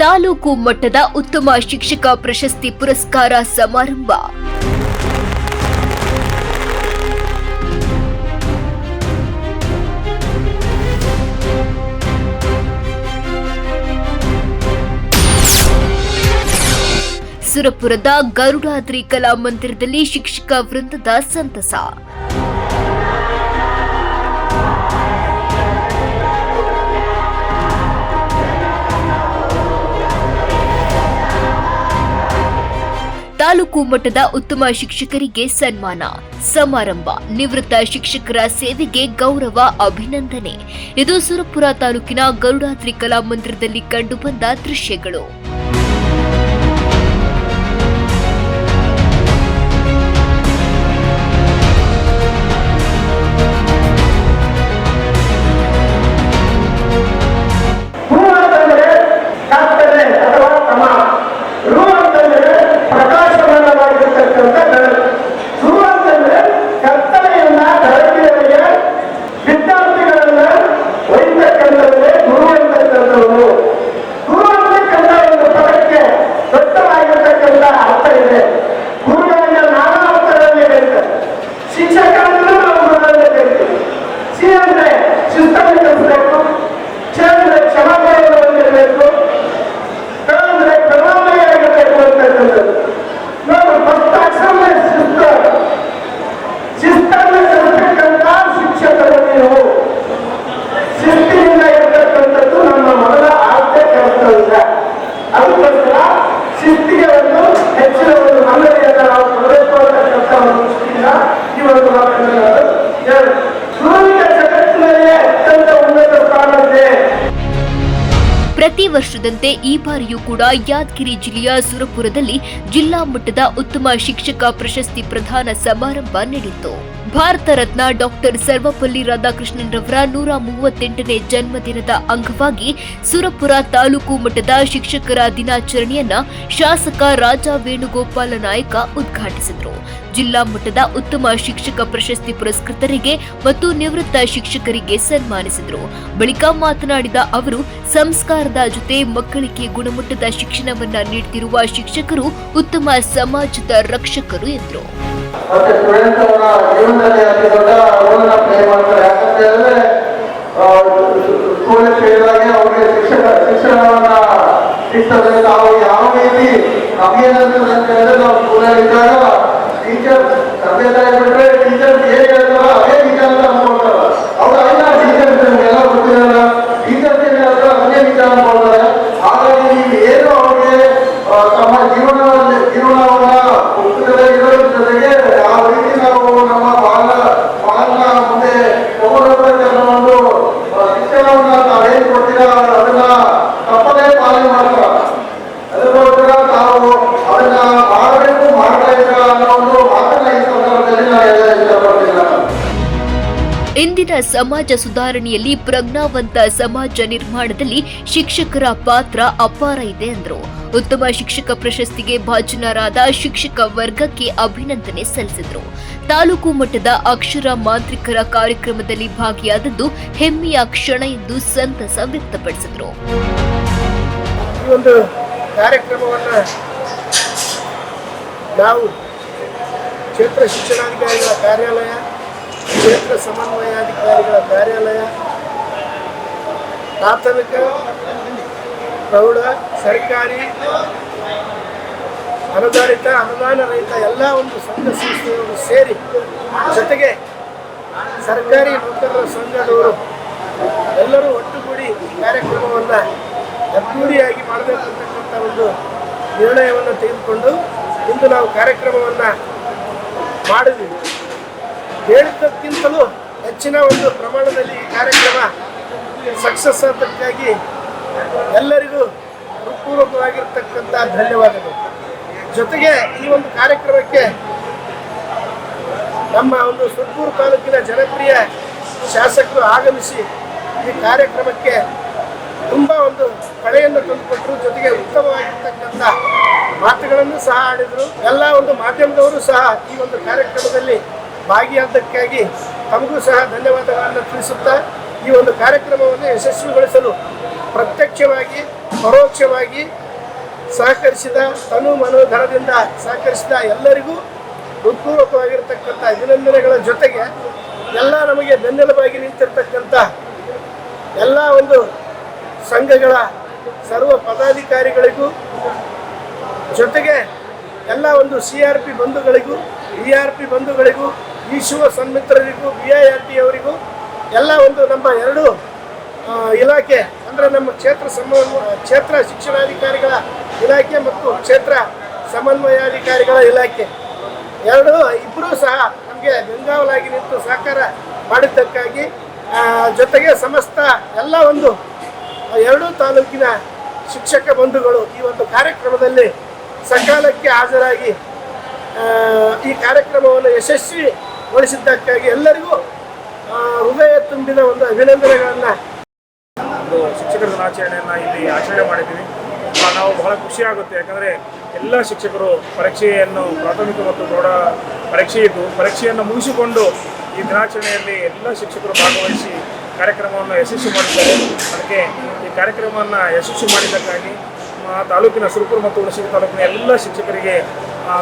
ತಾಲೂಕು ಮಟ್ಟದ ಉತ್ತಮ ಶಿಕ್ಷಕ ಪ್ರಶಸ್ತಿ ಪುರಸ್ಕಾರ ಸಮಾರಂಭ. ಸುರಪುರದ ಗರುಡಾದ್ರಿ ಕಲಾ ಮಂದಿರದಲ್ಲಿ ಶಿಕ್ಷಕ ವೃಂದದ ಸಂತಸ. ತಾಲೂಕು ಮಟ್ಟದ ಉತ್ತಮ ಶಿಕ್ಷಕರಿಗೆ ಸನ್ಮಾನ. ಸಮಾರಂಭ. ನಿವೃತ್ತ ಶಿಕ್ಷಕರ ಸೇವೆಗೆ ಗೌರವ, ಅಭಿನಂದನೆ. ಇದು ಸುರಪುರ ತಾಲೂಕಿನ ಗರುಡಾದ್ರಿ ಕಲಾ ಮಂದಿರದಲ್ಲಿ ಕಂಡುಬಂದ ದೃಶ್ಯಗಳು. ವರ್ಷದಂತೆ ಈ ಬಾರಿಯೂ ಕೂಡ ಯಾದಗಿರಿ ಜಿಲ್ಲೆಯ ಸುರಪುರದಲ್ಲಿ ಜಿಲ್ಲಾ ಮಟ್ಟದ ಉತ್ತಮ ಶಿಕ್ಷಕ ಪ್ರಶಸ್ತಿ ಪ್ರದಾನ ಸಮಾರಂಭ ನಡೆಯಿತು. ಭಾರತ ರತ್ನ ಡಾಕ್ಟರ್ ಸರ್ವಪಲ್ಲಿ ರಾಧಾಕೃಷ್ಣನ್ ರವರ ನೂರ ಮೂವತ್ತೆಂಟನೇ ಜನ್ಮದಿನದ ಅಂಗವಾಗಿ ಸುರಪುರ ತಾಲೂಕು ಮಟ್ಟದ ಶಿಕ್ಷಕರ ದಿನಾಚರಣೆಯನ್ನ ಶಾಸಕ ರಾಜಾ ವೇಣುಗೋಪಾಲ ನಾಯಕ ಉದ್ಘಾಟಿಸಿದರು. ಜಿಲ್ಲಾ ಮಟ್ಟದ ಉತ್ತಮ ಶಿಕ್ಷಕ ಪ್ರಶಸ್ತಿ ಪುರಸ್ಕೃತರಿಗೆ ಮತ್ತು ನಿವೃತ್ತ ಶಿಕ್ಷಕರಿಗೆ ಸನ್ಮಾನಿಸಿದರು. ಬಳಿಕ ಮಾತನಾಡಿದ ಅವರು, ಸಂಸ್ಕಾರದ ಜೊತೆ ಮಕ್ಕಳಿಗೆ ಗುಣಮಟ್ಟದ ಶಿಕ್ಷಣವನ್ನ ನೀಡುತ್ತಿರುವ ಶಿಕ್ಷಕರು ಉತ್ತಮ ಸಮಾಜದ ರಕ್ಷಕರು ಎಂದರು. ಶಿಕ್ಷಣವನ್ನ ಸಮಾಜ ಸುಧಾರಣೆಯಲ್ಲಿ ಪ್ರಜ್ಞಾವಂತ ಸಮಾಜ ನಿರ್ಮಾಣದಲ್ಲಿ ಶಿಕ್ಷಕರ ಪಾತ್ರ ಅಪಾರ ಇದೆ ಎಂದರು ಉತ್ತಮ ಶಿಕ್ಷಕ ಪ್ರಶಸ್ತಿಗೆ ಭಾಜನರಾದ ಶಿಕ್ಷಕ ವರ್ಗಕ್ಕೆ ಅಭಿನಂದನೆ ಸಲ್ಲಿಸಿದರು. ತಾಲೂಕು ಮಟ್ಟದ ಅಕ್ಷರ ಮಾಂತ್ರಿಕರ ಕಾರ್ಯಕ್ರಮದಲ್ಲಿ ಭಾಗಿಯಾದದ್ದು ಹೆಮ್ಮೆಯ ಕ್ಷಣ ಎಂದು ಸಂತಸ ವ್ಯಕ್ತಪಡಿಸಿದರು. ನಾವು ಕ್ಷೇತ್ರ ಶಿಕ್ಷಣಾಧಿಕಾರಿಗಳ ಕಾರ್ಯಾಲಯ ಕ್ಷೇತ್ರ ಸಮನ್ವಯಾಧಿಕಾರಿಗಳ ಕಾರ್ಯಾಲಯ, ಪ್ರಾಥಮಿಕ, ಪ್ರೌಢ, ಸರ್ಕಾರಿ, ಅನುದಾನಿತ ಅನುದಾನ ರಹಿತ ಎಲ್ಲ ಒಂದು ಸಂಘ ಸಂಸ್ಥೆಗಳು ಸೇರಿ ಜೊತೆಗೆ ಸರ್ಕಾರಿ ನೌಕರರ ಸಂಘದವರು ಎಲ್ಲರೂ ಒಟ್ಟುಗೂಡಿ ಕಾರ್ಯಕ್ರಮವನ್ನು ಅದ್ದೂರಿಯಾಗಿ ಮಾಡಬೇಕಂತಕ್ಕಂಥ ಒಂದು ನಿರ್ಣಯವನ್ನು ತೆಗೆದುಕೊಂಡು ಇಂದು ನಾವು ಕಾರ್ಯಕ್ರಮವನ್ನು ಮಾಡಿದ್ವಿ. ಹೇಳಿದ್ದಕ್ಕಿಂತಲೂ ಹೆಚ್ಚಿನ ಒಂದು ಪ್ರಮಾಣದಲ್ಲಿ ಈ ಕಾರ್ಯಕ್ರಮ ಸಕ್ಸಸ್ ಆದಕ್ಕಾಗಿ ಎಲ್ಲರಿಗೂ ಹೃತ್ಪೂರ್ವಕವಾಗಿರ್ತಕ್ಕಂಥ ಧನ್ಯವಾದಗಳು. ಜೊತೆಗೆ ಈ ಒಂದು ಕಾರ್ಯಕ್ರಮಕ್ಕೆ ನಮ್ಮ ಒಂದು ಸುತ್ತೂರು ತಾಲೂಕಿನ ಜನಪ್ರಿಯ ಶಾಸಕರು ಆಗಮಿಸಿ ಈ ಕಾರ್ಯಕ್ರಮಕ್ಕೆ ತುಂಬ ಒಂದು ಕಳೆಯನ್ನು ತಂದುಕೊಟ್ಟರು. ಜೊತೆಗೆ ಉತ್ತಮವಾಗಿರ್ತಕ್ಕಂಥ ಮಾತುಗಳನ್ನು ಸಹ ಆಡಿದರು. ಎಲ್ಲ ಒಂದು ಮಾಧ್ಯಮದವರು ಸಹ ಈ ಒಂದು ಕಾರ್ಯಕ್ರಮದಲ್ಲಿ ಭಾಗಿಯಾದ್ದಕ್ಕಾಗಿ ತಮಗೂ ಸಹ ಧನ್ಯವಾದಗಳನ್ನು ತಿಳಿಸುತ್ತಾ ಈ ಒಂದು ಕಾರ್ಯಕ್ರಮವನ್ನು ಯಶಸ್ವಿಗೊಳಿಸಲು ಪ್ರತ್ಯಕ್ಷವಾಗಿ, ಪರೋಕ್ಷವಾಗಿ ಸಹಕರಿಸಿದ ತನು ಮನೋಧರದಿಂದ ಸಹಕರಿಸಿದ ಎಲ್ಲರಿಗೂ ಹೃತ್ಪೂರ್ವಕವಾಗಿರತಕ್ಕಂಥ ಅಭಿನಂದನೆಗಳ ಜೊತೆಗೆ ಎಲ್ಲ ನಮಗೆ ಬೆನ್ನೆಲುಬಾಗಿ ನಿಂತಿರ್ತಕ್ಕಂಥ ಎಲ್ಲ ಒಂದು ಸಂಘಗಳ ಸರ್ವ ಪದಾಧಿಕಾರಿಗಳಿಗೂ ಜೊತೆಗೆ ಎಲ್ಲ ಒಂದು ಸಿ ಆರ್ ಪಿ ಬಂಧುಗಳಿಗೂ ಬಿ ಆರ್ ಪಿ ಬಂಧುಗಳಿಗೂ ಈಶುವ ಸನ್ಮಿತ್ರರಿಗೂ ಬಿ ಐ ಆರ್ ಟಿ ಅವರಿಗೂ ಎಲ್ಲ ಒಂದು ನಮ್ಮ ಎರಡು ಇಲಾಖೆ, ಅಂದರೆ ನಮ್ಮ ಕ್ಷೇತ್ರ ಸಮನ್ವಯ ಕ್ಷೇತ್ರ ಶಿಕ್ಷಣಾಧಿಕಾರಿಗಳ ಇಲಾಖೆ ಮತ್ತು ಕ್ಷೇತ್ರ ಸಮನ್ವಯಾಧಿಕಾರಿಗಳ ಇಲಾಖೆ. ಎರಡು ಇಬ್ಬರೂ ಸಹ ನಮಗೆ ಬೆಂಗಾವಲಾಗಿ ನಿಂತು ಸಹಕಾರ ಮಾಡಿದ್ದಕ್ಕಾಗಿ ಜೊತೆಗೆ ಸಮಸ್ತ ಎಲ್ಲ ಒಂದು, ಎರಡೂ ತಾಲೂಕಿನ ಶಿಕ್ಷಕ ಬಂಧುಗಳು ಈ ಒಂದು ಕಾರ್ಯಕ್ರಮದಲ್ಲಿ ಸಕಾಲಕ್ಕೆ ಹಾಜರಾಗಿ ಈ ಕಾರ್ಯಕ್ರಮವನ್ನು ಯಶಸ್ವಿಗೊಳಿಸಿದ್ದಕ್ಕಾಗಿ ಎಲ್ಲರಿಗೂ ಹೃದಯ ತುಂಬಿದ ಒಂದು ಅಭಿನಂದನೆಗಳನ್ನು ಒಂದು ಶಿಕ್ಷಕರ ದಿನಾಚರಣೆಯನ್ನು ಇಲ್ಲಿ ಆಚರಣೆ ಮಾಡಿದ್ದೀವಿ. ನಾವು ಬಹಳ ಖುಷಿ ಆಗುತ್ತೆ. ಯಾಕಂದರೆ ಎಲ್ಲ ಶಿಕ್ಷಕರು ಪರೀಕ್ಷೆಯನ್ನು ಪ್ರಾಥಮಿಕ ಮತ್ತು ಪ್ರೌಢ ಪರೀಕ್ಷೆ ಇದ್ದು, ಪರೀಕ್ಷೆಯನ್ನು ಮುಗಿಸಿಕೊಂಡು ಈ ದಿನಾಚರಣೆಯಲ್ಲಿ ಎಲ್ಲ ಶಿಕ್ಷಕರು ಭಾಗವಹಿಸಿ ಕಾರ್ಯಕ್ರಮವನ್ನು ಯಶಸ್ವಿ ಮಾಡಿದ್ದಾರೆ. ಅದಕ್ಕೆ ಈ ಕಾರ್ಯಕ್ರಮವನ್ನು ಯಶಸ್ವಿ ಮಾಡಿದ್ದಕ್ಕಾಗಿ ತಾಲೂಕಿನ ಸುರಪುರ ಮತ್ತು ಹುಣಸೂರು ತಾಲೂಕಿನ ಎಲ್ಲ ಶಿಕ್ಷಕರಿಗೆ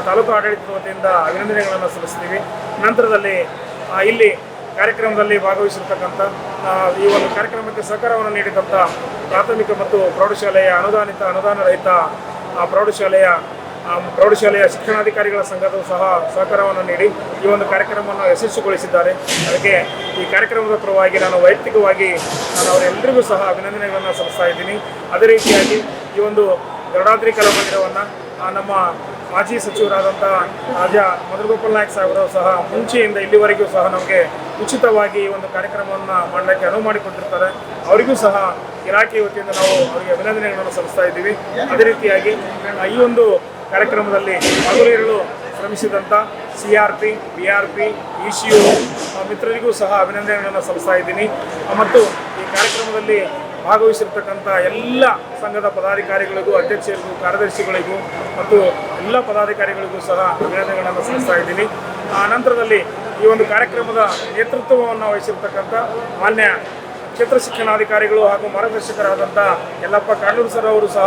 ತಾಲೂಕು ಆಡಳಿತದ ವತಿಯಿಂದ ಅಭಿನಂದನೆಗಳನ್ನು ಸಲ್ಲಿಸ್ತೀವಿ. ನಂತರದಲ್ಲಿ ಇಲ್ಲಿ ಕಾರ್ಯಕ್ರಮದಲ್ಲಿ ಭಾಗವಹಿಸಿರ್ತಕ್ಕಂಥ ಈ ಒಂದು ಕಾರ್ಯಕ್ರಮಕ್ಕೆ ಸಹಕಾರವನ್ನು ನೀಡಿದಂಥ ಪ್ರಾಥಮಿಕ ಮತ್ತು ಪ್ರೌಢಶಾಲೆಯ ಅನುದಾನಿತ ಅನುದಾನ ರಹಿತ ಪ್ರೌಢಶಾಲೆಯ ಪ್ರೌಢಶಾಲೆಯ ಶಿಕ್ಷಣಾಧಿಕಾರಿಗಳ ಸಂಘದವೂ ಸಹ ಸಹಕಾರವನ್ನು ನೀಡಿ ಈ ಒಂದು ಕಾರ್ಯಕ್ರಮವನ್ನು ಯಶಸ್ವಿಗೊಳಿಸಿದ್ದಾರೆ. ಅದಕ್ಕೆ ಈ ಕಾರ್ಯಕ್ರಮದ ಪರವಾಗಿ ನಾನು ವೈಯಕ್ತಿಕವಾಗಿ ನಾನು ಅವರೆಲ್ಲರಿಗೂ ಸಹ ಅಭಿನಂದನೆಗಳನ್ನು ಸಲ್ಲಿಸ್ತಾ ಇದ್ದೀನಿ. ಅದೇ ರೀತಿಯಾಗಿ ಈ ಒಂದು ಗರುಡಾದ್ರಿ ಕಲಾ ಮಂದಿರವನ್ನು ನಮ್ಮ ಮಾಜಿ ಸಚಿವರಾದಂಥ ರಾಜಾ ಮಧುಗೋಪಾಲ್ ನಾಯಕ್ ಸಾಹೇಬರು ಸಹ ಮುಂಚೆಯಿಂದ ಇಲ್ಲಿವರೆಗೂ ಸಹ ನಮಗೆ ಉಚಿತವಾಗಿ ಈ ಒಂದು ಕಾರ್ಯಕ್ರಮವನ್ನು ಮಾಡಲಿಕ್ಕೆ ಅನುವು ಮಾಡಿಕೊಟ್ಟಿರ್ತಾರೆ. ಅವರಿಗೂ ಸಹ ಇಲಾಖೆ ವತಿಯಿಂದ ನಾವು ಅವರಿಗೆ ಅಭಿನಂದನೆಗಳನ್ನು ಸಲ್ಲಿಸ್ತಾ ಇದ್ದೀವಿ. ಅದೇ ರೀತಿಯಾಗಿ ಈ ಒಂದು ಕಾರ್ಯಕ್ರಮದಲ್ಲಿ ಮಗುಲಿರಲು ಶ್ರಮಿಸಿದಂಥ C R P, B R P, E C U ಮಿತ್ರರಿಗೂ ಸಹ ಅಭಿನಂದನೆಗಳನ್ನು ಸಲ್ಲಿಸ್ತಾ ಇದ್ದೀನಿ. ಮತ್ತು ಈ ಕಾರ್ಯಕ್ರಮದಲ್ಲಿ ಭಾಗವಹಿಸಿರ್ತಕ್ಕಂಥ ಎಲ್ಲ ಸಂಘದ ಪದಾಧಿಕಾರಿಗಳಿಗೂ, ಅಧ್ಯಕ್ಷರಿಗೂ, ಕಾರ್ಯದರ್ಶಿಗಳಿಗೂ ಮತ್ತು ಎಲ್ಲ ಪದಾಧಿಕಾರಿಗಳಿಗೂ ಸಹ ಅಭಿನಂದನೆಗಳನ್ನು ಸಲ್ಲಿಸ್ತಾ ಇದ್ದೀನಿ. ಆ ನಂತರದಲ್ಲಿ ಈ ಒಂದು ಕಾರ್ಯಕ್ರಮದ ನೇತೃತ್ವವನ್ನು ವಹಿಸಿರ್ತಕ್ಕಂಥ ಮಾನ್ಯ ಕ್ಷೇತ್ರ ಶಿಕ್ಷಣಾಧಿಕಾರಿಗಳು ಹಾಗೂ ಮಾರ್ಗದರ್ಶಕರಾದಂಥ ಯಲ್ಲಪ್ಪ ಕಾಡೂರು ಸರ್ ಅವರು ಸಹ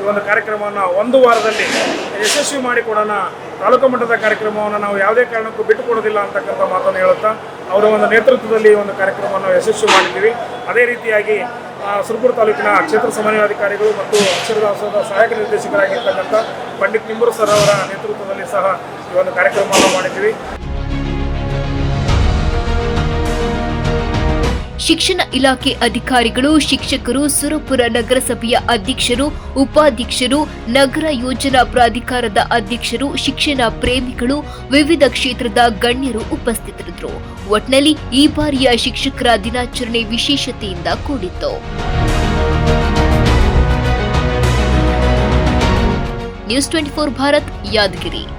ಈ ಒಂದು ಕಾರ್ಯಕ್ರಮವನ್ನು ಒಂದು ವಾರದಲ್ಲಿ ಯಶಸ್ವಿ ಮಾಡಿಕೊಡೋಣ. ತಾಲೂಕು ಮಟ್ಟದ ಕಾರ್ಯಕ್ರಮವನ್ನು ನಾವು ಯಾವುದೇ ಕಾರಣಕ್ಕೂ ಬಿಟ್ಟುಕೊಡೋದಿಲ್ಲ ಅಂತಕ್ಕಂಥ ಮಾತನ್ನು ಹೇಳುತ್ತಾ, ಅವರ ಒಂದು ನೇತೃತ್ವದಲ್ಲಿ ಈ ಒಂದು ಕಾರ್ಯಕ್ರಮವನ್ನು ಯಶಸ್ವಿ ಮಾಡಿದ್ದೀವಿ. ಅದೇ ರೀತಿಯಾಗಿ ಸುರಪುರ ತಾಲೂಕಿನ ಕ್ಷೇತ್ರ ಸಮನ್ವಯಾಧಿಕಾರಿಗಳು ಮತ್ತು ಅಕ್ಷರದಾಸದ ಸಹಾಯಕ ನಿರ್ದೇಶಕರಾಗಿರ್ತಕ್ಕಂಥ ಪಂಡಿತ್ ನಿಂಬೂರು ಸರ್ ಅವರ ನೇತೃತ್ವದಲ್ಲಿ ಸಹ ಈ ಒಂದು ಕಾರ್ಯಕ್ರಮವನ್ನು ಮಾಡಿದ್ದೀವಿ. ಶಿಕ್ಷಣ ಇಲಾಖೆ ಅಧಿಕಾರಿಗಳು, ಶಿಕ್ಷಕರು, ಸುರಪುರ ನಗರಸಭೆಯ ಅಧ್ಯಕ್ಷರು, ಉಪಾಧ್ಯಕ್ಷರು, ನಗರ ಯೋಜನಾ ಪ್ರಾಧಿಕಾರದ ಅಧ್ಯಕ್ಷರು, ಶಿಕ್ಷಣ ಪ್ರೇಮಿಗಳು, ವಿವಿಧ ಕ್ಷೇತ್ರದ ಗಣ್ಯರು ಉಪಸ್ಥಿತರಿದ್ದರು. ಒಟ್ನಲ್ಲಿ ಈ ಬಾರಿಯ ಶಿಕ್ಷಕರ ದಿನಾಚರಣೆ ವಿಶೇಷತೆಯಿಂದ ಕೂಡಿತ್ತು. News twenty four Bharat, Yadagiri.